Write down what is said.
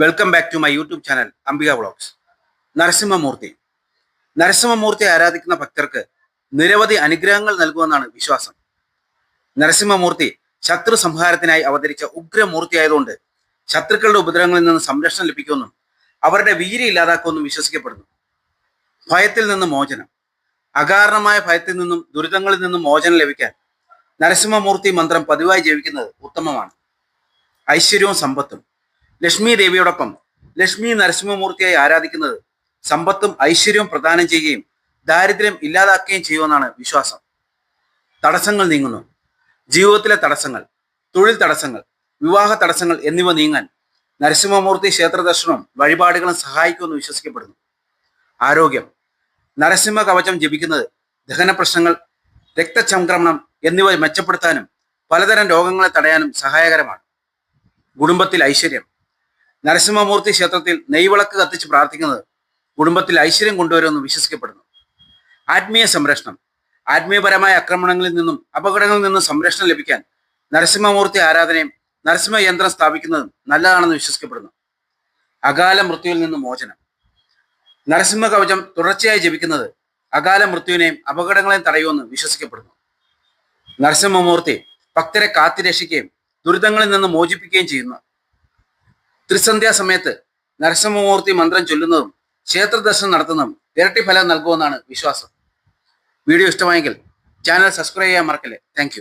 Welcome back to my YouTube channel Ambika vlogs Narasimhamurthy. Narasimhamurthy ആരാധിക്കുന്ന ഭക്തർക്ക് നിരവധി അനുഗ്രഹങ്ങൾ നൽകുമെന്നാണ് വിശ്വാസം. നരസിംഹമൂർത്തി ശത്രു സംഹാരത്തിനായി അവതരിച്ച ഉഗ്രമൂർത്തിയായതുകൊണ്ട് ശത്രുക്കളുടെ ഉപദ്രവങ്ങളിൽ നിന്ന് സംരക്ഷണം ലഭിക്കുമെന്നും അവരുടെ വീര്യം ഇല്ലാതാക്കുമെന്നും വിശ്വസിക്കപ്പെടുന്നു. ഭയത്തിൽ നിന്ന് മോചനം. അകാരണമായ ഭയത്തിൽ നിന്നും ദുരിതങ്ങളിൽ നിന്നും മോചനം ലഭിക്കാൻ നരസിംഹമൂർത്തി മന്ത്രം പതിവായി ജപിക്കുന്നത് ഉത്തമമാണ്. ഐശ്വര്യവും സമ്പത്തും. ലക്ഷ്മി ദേവിയോടൊപ്പം ലക്ഷ്മി നരസിംഹമൂർത്തിയായി ആരാധിക്കുന്നത് സമ്പത്തും ഐശ്വര്യവും പ്രദാനം ചെയ്യുകയും ദാരിദ്ര്യം ഇല്ലാതാക്കുകയും ചെയ്യുമെന്നാണ് വിശ്വാസം. തടസ്സങ്ങൾ നീങ്ങുന്നു. ജീവിതത്തിലെ തടസ്സങ്ങൾ തൊഴിൽ തടസ്സങ്ങൾ വിവാഹ തടസ്സങ്ങൾ എന്നിവ നീങ്ങാൻ നരസിംഹമൂർത്തി ക്ഷേത്ര ദർശനവും വഴിപാടുകളും സഹായിക്കുമെന്ന് വിശ്വസിക്കപ്പെടുന്നു. ആരോഗ്യം നരസിംഹ കവചം ജപിക്കുന്നത് ദഹന പ്രശ്നങ്ങൾ രക്തചംക്രമണം എന്നിവ മെച്ചപ്പെടുത്താനും പലതരം രോഗങ്ങളെ തടയാനും സഹായകരമാണ്. കുടുംബത്തിൽ ഐശ്വര്യം നരസിംഹമൂർത്തി ക്ഷേത്രത്തിൽ നെയ്വിളക്ക് കത്തിച്ച് പ്രാർത്ഥിക്കുന്നത് കുടുംബത്തിൽ ഐശ്വര്യം കൊണ്ടുവരുമെന്ന് വിശ്വസിക്കപ്പെടുന്നു. ആത്മീയ സംരക്ഷണം. ആത്മീയപരമായ ആക്രമണങ്ങളിൽ നിന്നും അപകടങ്ങളിൽ നിന്നും സംരക്ഷണം ലഭിക്കാൻ നരസിംഹമൂർത്തി ആരാധനയും നരസിംഹ യന്ത്രം സ്ഥാപിക്കുന്നതും നല്ലതാണെന്ന് വിശ്വസിക്കപ്പെടുന്നു. അകാല മൃത്യുവിൽ നിന്ന് മോചനം. നരസിംഹ കവചം തുടർച്ചയായി ജപിക്കുന്നത് അകാല മൃത്യുവിനെയും അപകടങ്ങളെയും തടയുമെന്ന് വിശ്വസിക്കപ്പെടുന്നു. നരസിംഹമൂർത്തി ഭക്തരെ കാത്തിരക്ഷിക്കുകയും ദുരിതങ്ങളിൽ നിന്ന് മോചിപ്പിക്കുകയും ചെയ്യുന്നു. സമയത്ത് നരസിംഹമൂർത്തി മന്ത്രം ചൊല്ലുന്നതും ക്ഷേത്ര ദർശനം നടത്തുന്നതും ഇരട്ടി ഫലം നൽകുമെന്നാണ് വിശ്വാസം. വീഡിയോ ഇഷ്ടമായെങ്കിൽ ചാനൽ സബ്സ്ക്രൈബ് ചെയ്യാൻ മറക്കല്ലേ. താങ്ക്